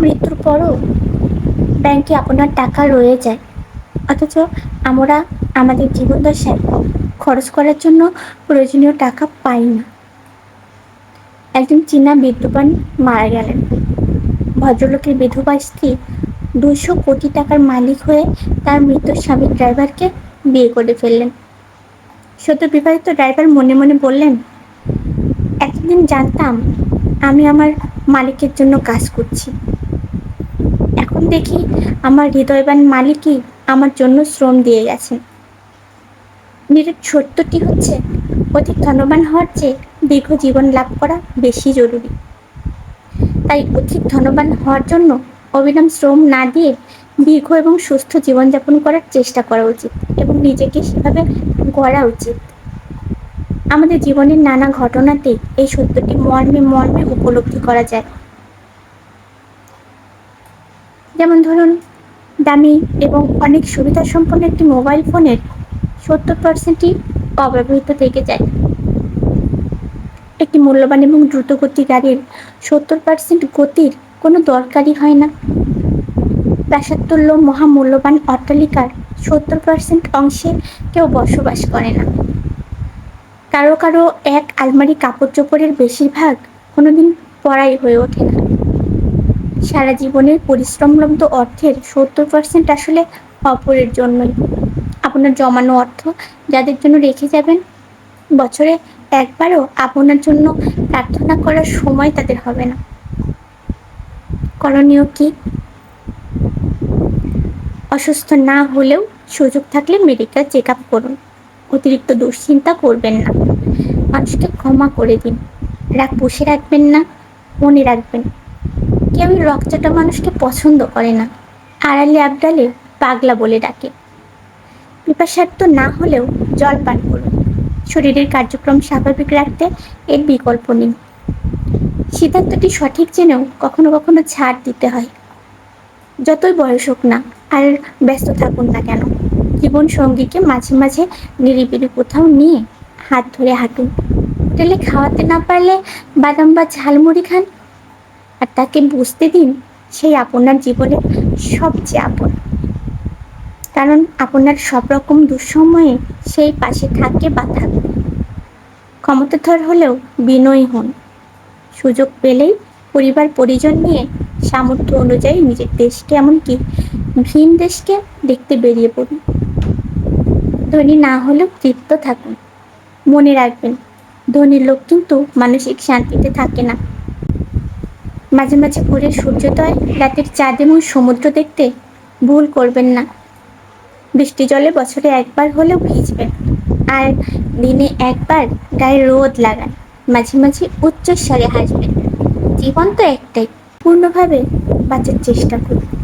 মৃত্যুর পরও ব্যাংকে আপনার টাকা রয়ে যায়। অথচ আমরা আমাদের জীবনদশায় খরচ করার জন্য প্রয়োজনীয় টাকা পাই না। একজন চীনা বিদ্যুবান মারা গেলেন। ভদ্রলোকের বিধবা স্ত্রী দুশো কোটি টাকার মালিক হয়ে তার মৃত্যুর স্বামীর ড্রাইভারকে বিয়ে করে ফেললেন। সদ্য বিবাহিত ড্রাইভার মনে মনে বললেন, এতদিন জানতাম আমি আমার মালিকের জন্য কাজ করছি। এখন দেখি আমার হৃদয়বান মালিকই আমার জন্য শ্রম দিয়ে গেছেন। নিরেট সত্যটি হচ্ছে, অধিক ধনবান হওয়ার চেয়ে দীর্ঘ জীবন লাভ করা বেশি জরুরি। তাই অধিক ধনবান হওয়ার জন্য অবিরাম শ্রম না দিয়ে দীর্ঘ এবং সুস্থ জীবনযাপন করার চেষ্টা করা উচিত এবং নিজেকে সেভাবে গড়া উচিত। আমাদের জীবনের নানা ঘটনাতেই এই সত্যটি মর্মে মর্মে উপলব্ধি করা যায়। যেমন ধরুন, দামি এবং অনেক সুবিধা সম্পন্ন একটি মোবাইল ফোনের সত্তর পার্সেন্টই অব্যবহৃত থেকে যায়। একটি মূল্যবান এবং দ্রুতগতি গাড়ির সত্তর পার্সেন্ট গতির কোনো দরকারই হয় না। প্রাসাদতুল্য মহামূল্যবান অট্টালিকার সত্তর পার্সেন্ট অংশে কেউ বসবাস করে না। কারও কারও এক আলমারি কাপড় চোপড়ের বেশিরভাগ কোনোদিন পড়াই হয়ে ওঠে না। সারা জীবনের পরিশ্রমলব্ধ অর্থের সত্তর পার্সেন্ট আসলে অপরের জন্যই। আপনার জমানো অর্থ যাদের জন্য রেখে যাবেন, বছরে একবারও আপনার জন্য প্রার্থনা করার সময় তাদের হবে না। করণীয় কি? অসুস্থ না হলেও সুযোগ থাকলে মেডিকেল চেক আপ করুন। অতিরিক্ত দুশ্চিন্তা করবেন না। মানুষকে ক্ষমা করে দিন। রাগ বসে রাখবেন না, মনে রাখবেন। কেউই রক্তটা মানুষকে পছন্দ করে না। আড়ালে আবডালে পাগলা বলে ডাকে। পিপাসার্থ না হলেও জল পান করুন। শরীরের কার্যক্রম স্বাভাবিক রাখতে এর বিকল্প নেই। সিদ্ধান্তটি সঠিক জেনেও কখনো কখনো ছাড় দিতে হয়। যতই বয়স হোক না, আর ব্যস্ত থাকুন না কেন? জীবন সঙ্গীকে মাঝে মাঝে নিরিবিলি কোথাও নিয়ে হাত ধরে হাঁটুন। হোটেলে খাওয়াতে না পারলে বাদাম বা ঝালমুড়ি খান? আর তাকে বুঝতে দিন সেই আপনার জীবনের সবচেয়ে আপন। কারণ আপনার সব রকম দুঃসময়ে সেই পাশে থাকে বা থাকবে। ক্ষমতাধর হলেও বিনয়ী হন। সুযোগ পেলেই পরিবার পরিজন নিয়ে সামর্থ্য অনুযায়ী নিজের দেশকে, এমনকি ভিন দেশকে দেখতে বেরিয়ে পড়ুন। ধনী না হলেও তৃপ্ত থাকুন। মনে রাখবেন ধনীর লোক কিন্তু মানসিক শান্তিতে থাকে না। মাঝে মাঝে ভোরের সূর্যোদয়, রাতের চাঁদ এবং সমুদ্র দেখতে ভুল করবেন না। বৃষ্টি জলে বছরে একবার হলেও ভিজবেন। আর দিনে একবার গায়ে রোদ লাগান। মাঝে মাঝে উচ্চস্বরে হাসবেন। জীবন তো একটাই। পূর্ণভাবে বাঁচার চেষ্টা করুন।